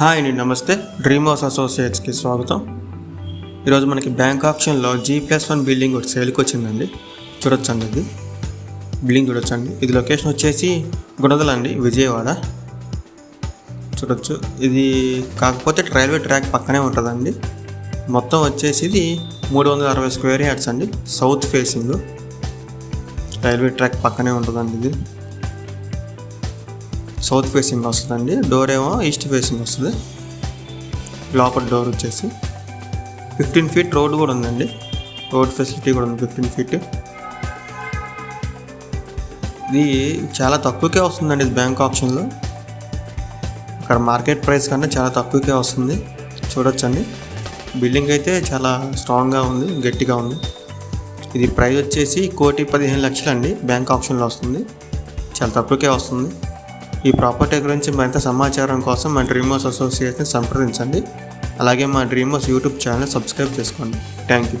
Hi అండి నమస్తే. Dream house అసోసియేట్స్కి స్వాగతం. ఈరోజు మనకి బ్యాంక్ ఆప్షన్లో జీ ప్లస్ వన్ బిల్డింగ్ ఒకటి సేల్కి వచ్చిందండి. చూడొచ్చండి ఇది. బిల్డింగ్ చూడొచ్చండి. ఇది లొకేషన్ వచ్చేసి గుణదల అండి విజయవాడ. చూడొచ్చు. ఇది కాకపోతే రైల్వే ట్రాక్ పక్కనే ఉంటుందండి. మొత్తం వచ్చేసి ఇది మూడు వందల అరవై స్క్వేర్ యార్డ్స్ అండి. సౌత్ ఫేసింగ్ రైల్వే ట్రాక్ పక్కనే ఉంటుందండి ఇది. సౌత్ ఫేసింగ్ వస్తుందండి. డోర్ ఏమో ఈస్ట్ ఫేసింగ్ వస్తుంది. లోపల డోర్ వచ్చేసి ఫిఫ్టీన్ ఫీట్ రోడ్ కూడా ఉందండి. రోడ్ ఫెసిలిటీ కూడా ఉంది ఫిఫ్టీన్ ఫీట్ ఇది చాలా తక్కువకే వస్తుందండి ఇది బ్యాంక్ ఆప్షన్లో. అక్కడ మార్కెట్ ప్రైస్ కన్నా చాలా తక్కువకే వస్తుంది. చూడొచ్చండి. బిల్డింగ్ అయితే చాలా స్ట్రాంగ్గా ఉంది గట్టిగా ఉంది. ఇది ప్రైస్ వచ్చేసి కోటి పదిహేను లక్షలు అండి బ్యాంక్ ఆప్షన్లో వస్తుంది. చాలా తక్కువకే వస్తుంది. ఈ ప్రాపర్టీ గురించి మరింత సమాచారం కోసం మా డ్రీమర్స్ అసోసియేషన్ సంప్రదించండి. అలాగే మా డ్రీమర్స్ యూట్యూబ్ ఛానల్ సబ్స్క్రైబ్ చేసుకోండి. Thank you